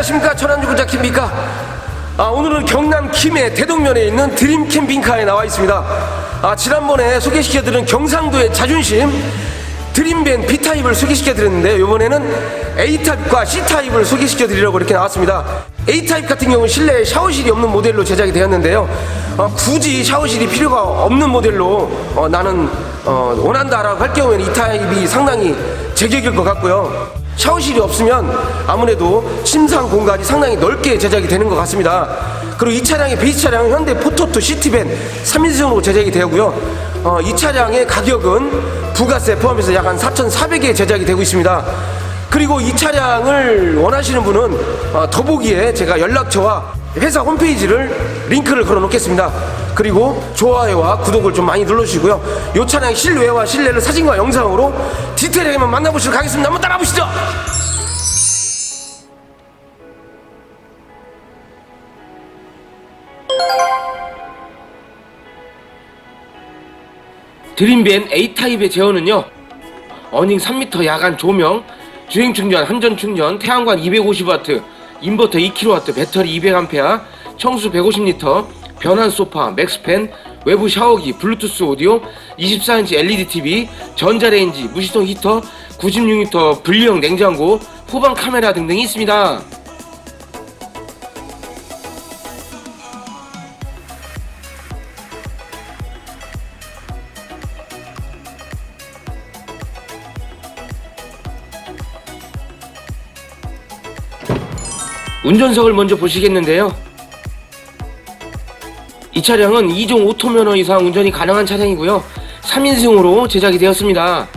안녕하십니까? 천안주 군자 김입니까 아, 오늘은 경남 김해 대동면에 있는 드림 캠핑카에 나와 있습니다. 아, 지난번에 소개시켜드린 경상도의 자존심 드림밴 B타입을 소개시켜드렸는데 이번에는 A타입과 C타입을 소개시켜드리려고 이렇게 나왔습니다. A타입 같은 경우는 실내에 샤워실이 없는 모델로 제작이 되었는데요. 어, 굳이 샤워실이 필요가 없는 모델로 어, 나는 어, 원한다라고 할 경우에는 이 타입이 상당히 제격일 것 같고요 샤워실이 없으면 아무래도 침상 공간이 상당히 넓게 제작이 되는 것 같습니다. 그리고 이 차량의 베이스 차량은 현대 포토투 시티밴 3인승으로 제작이 되고요. 어, 이 차량의 가격은 부가세 포함해서 약 한 4,400에 제작이 되고 있습니다. 그리고 이 차량을 원하시는 분은 어, 더보기에 제가 연락처와 회사 홈페이지를 링크를 걸어 놓겠습니다. 그리고 좋아요와 구독을 좀 많이 눌러주시고요. 이 차량의 실외와 실내를 사진과 영상으로 디테일하게만 만나보시도록 하겠습니다. 한번 따라 보시죠. 드림밴 A타입의 제어는요 어닝 3m 야간 조명 주행 충전 한전 충전 태양광 250W 인버터 2kW 배터리 200A 청수 150L 변환 소파 맥스팬 외부 샤워기 블루투스 오디오 24인치 LED TV 전자레인지 무시동 히터 96리터 분리형 냉장고 후방 카메라 등등이 있습니다 운전석을 먼저 보시겠는데요. 이 차량은 2종 오토면허 이상 운전이 가능한 차량이고요. 3인승으로 제작이 되었습니다.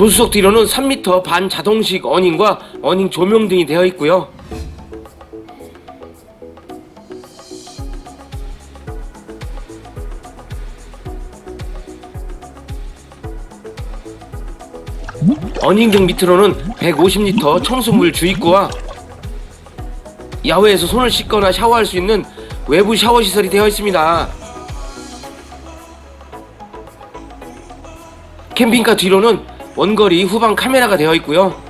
조수석 뒤로는 3m 반 자동식 어닝과 어닝 조명 등이 되어 있고요. 어닝 등 밑으로는 150리터 청소물 주입구와 야외에서 손을 씻거나 샤워할 수 있는 외부 샤워 시설이 되어 있습니다. 캠핑카 뒤로는 원거리 후방 카메라가 되어 있고요.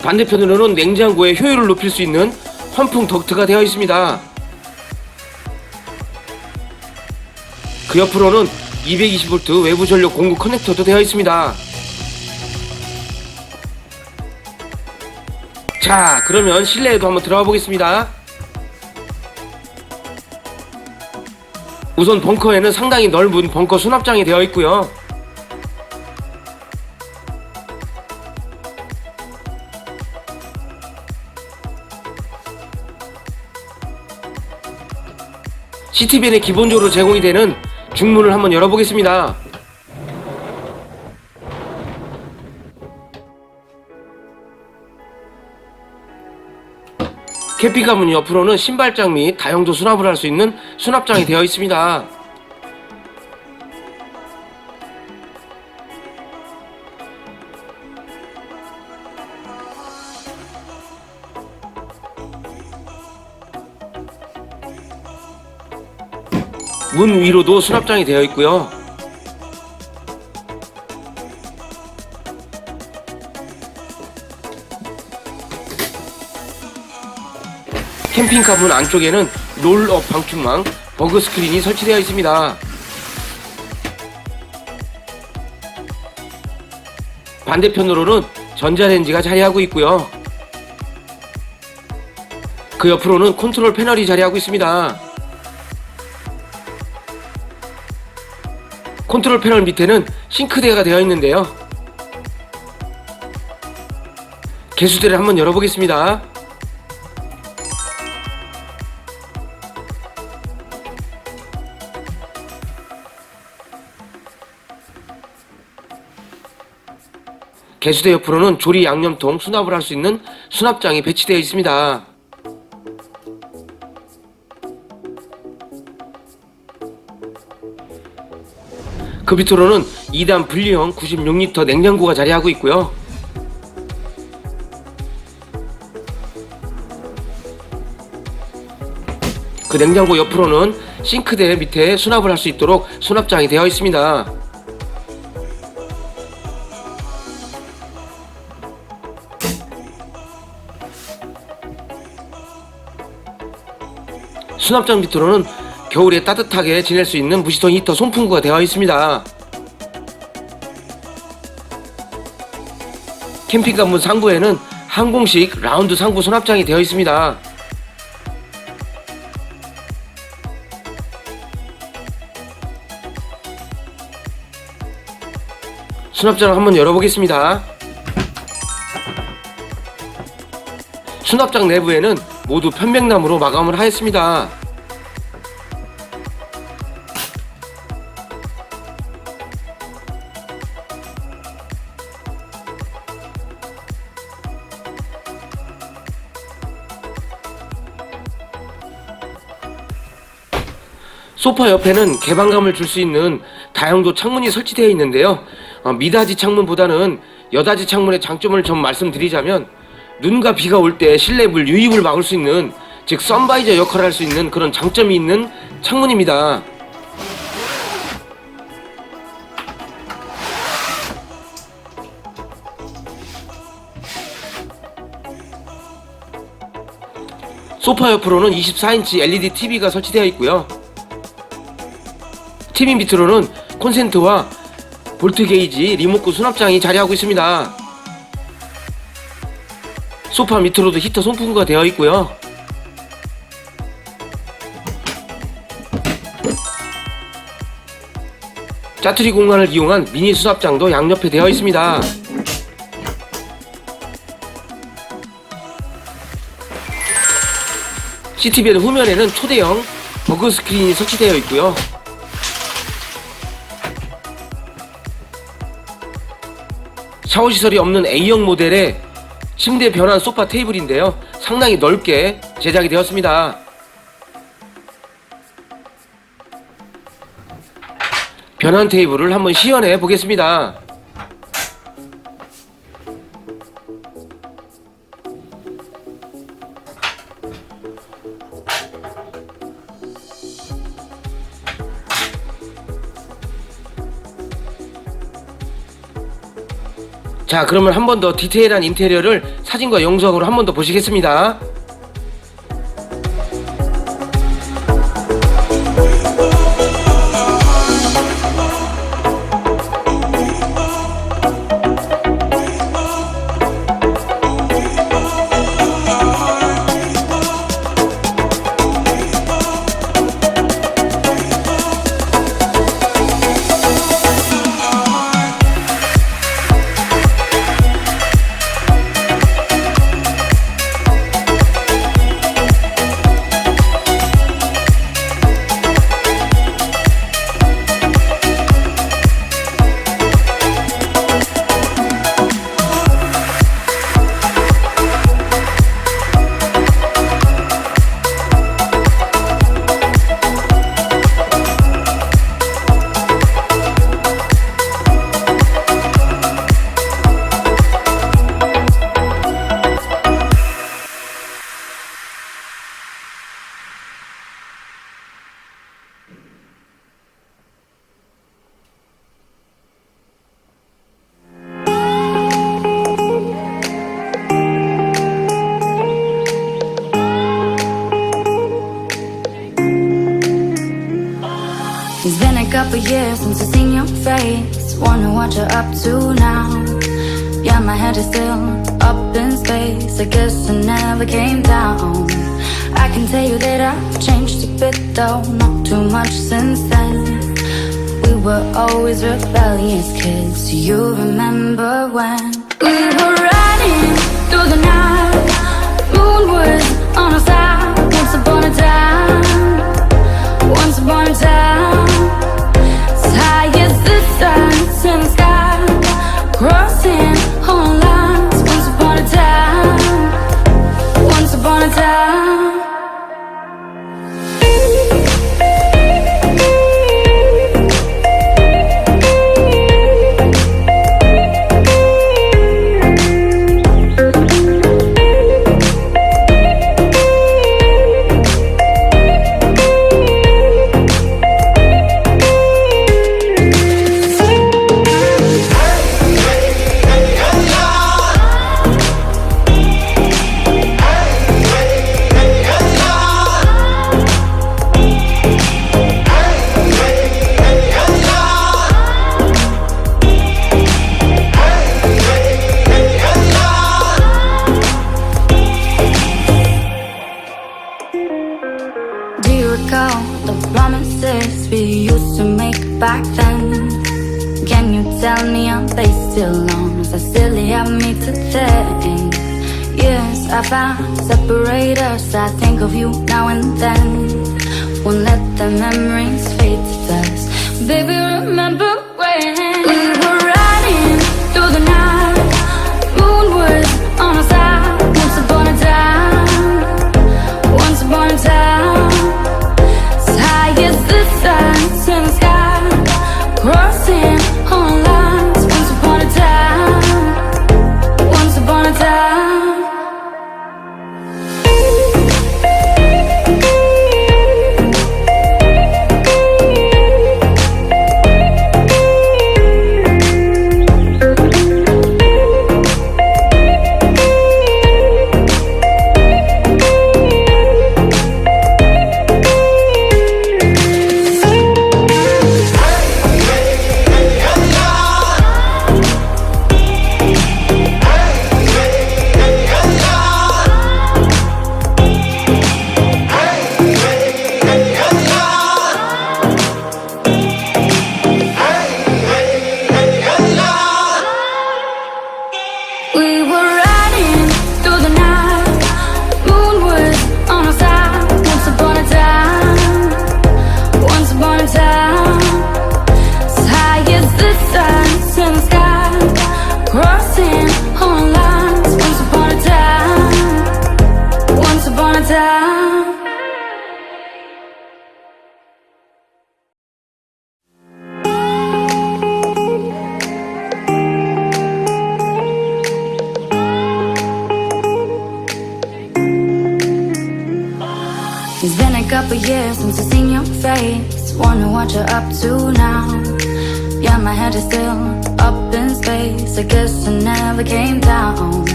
반대편으로는 냉장고의 효율을 높일 수 있는 환풍 덕트가 되어 있습니다. 그 옆으로는 220V 외부 전력 공구 커넥터도 되어 있습니다. 자, 그러면 실내에도 한번 들어가 보겠습니다. 우선 벙커에는 상당히 넓은 벙커 수납장이 되어 있고요. 시티밴에 기본적으로 제공이 되는 중문을 한번 열어보겠습니다. 캠핑카 문 옆으로는 신발장 및 다용도 수납을 할 수 있는 수납장이 되어 있습니다. 문 위로도 수납장이 되어 있고요. 캠핑카 문 안쪽에는 롤업 방충망, 버그 스크린이 설치되어 있습니다. 반대편으로는 전자레인지가 자리하고 있고요. 그 옆으로는 컨트롤 패널이 자리하고 있습니다. 컨트롤 패널 밑에는 싱크대가 되어 있는데요. 개수대를 한번 열어보겠습니다. 개수대 옆으로는 조리 양념통 수납을 할 수 있는 수납장이 배치되어 있습니다. 그 밑으로는 2단 분리형 96리터 냉장고가 자리하고 있고요. 그 냉장고 옆으로는 싱크대 밑에 수납을 할 수 있도록 수납장이 되어 있습니다. 수납장 밑으로는 겨울에 따뜻하게 지낼 수 있는 무시동 히터 송풍구가 되어 있습니다. 캠핑카 문 상부에는 항공식 라운드 상부 수납장이 되어 있습니다. 수납장을 한번 열어보겠습니다. 수납장 내부에는 모두 편백나무로 마감을 하였습니다. 소파 옆에는 개방감을 줄 수 있는 다용도 창문이 설치되어 있는데요. 어, 미닫이 창문보다는 여닫이 창문의 장점을 좀 말씀드리자면 눈과 비가 올 때 실내 물 유입을 막을 수 있는 즉 선바이저 역할을 할 수 있는 그런 장점이 있는 창문입니다. 소파 옆으로는 24인치 LED TV가 설치되어 있고요. TV 밑으로는 콘센트와 볼트 게이지, 리모컨 수납장이 자리하고 있습니다. 소파 밑으로도 히터 송풍구가 되어 있고요. 짜투리 공간을 이용한 미니 수납장도 양옆에 되어 있습니다. 시티벨 후면에는 초대형 버그 스크린이 설치되어 있고요. 샤워 시설이 없는 A형 모델의 침대 변환 소파 테이블인데요. 상당히 넓게 제작이 되었습니다. 변환 테이블을 한번 시연해 보겠습니다. 자, 그러면 한 번 더 디테일한 인테리어를 사진과 영상으로 한 번 더 보시겠습니다. It's been a couple years since I've seen your face. Wonder what you're up to now. Yeah, my head is still up in space. I guess I never came down. I can tell you that I've changed a bit, though, not too much since then. We were always rebellious kids. You remember when we were riding through the night? Moon was on our side. We used to make back then. Can you tell me are they still on? Is that silly of me to think? Yes, I found separators. I think of you now and then. Won't let the memories fade to dust. Baby, remember couple years since I've seen your face. Wonder what you're up to now. Yeah, my head is still up in space. I guess I never came down.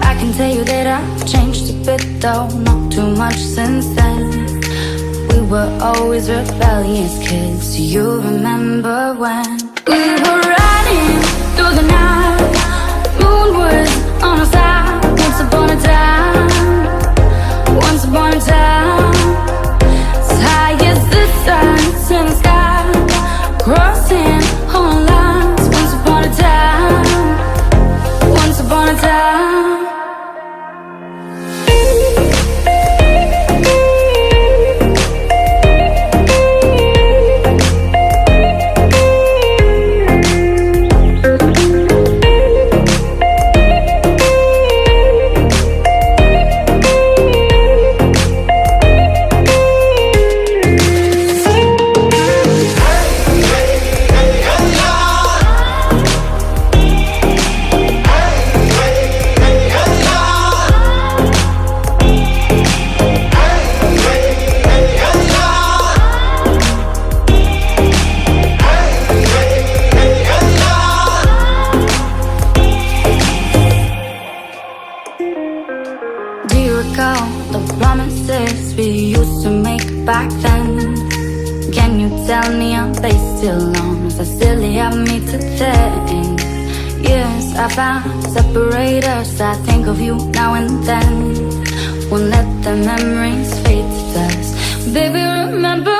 I can tell you that I've changed a bit, though, not too much since then. We were always rebellious kids. You remember when we were then. Won't let the memories fade to dust. Baby, remember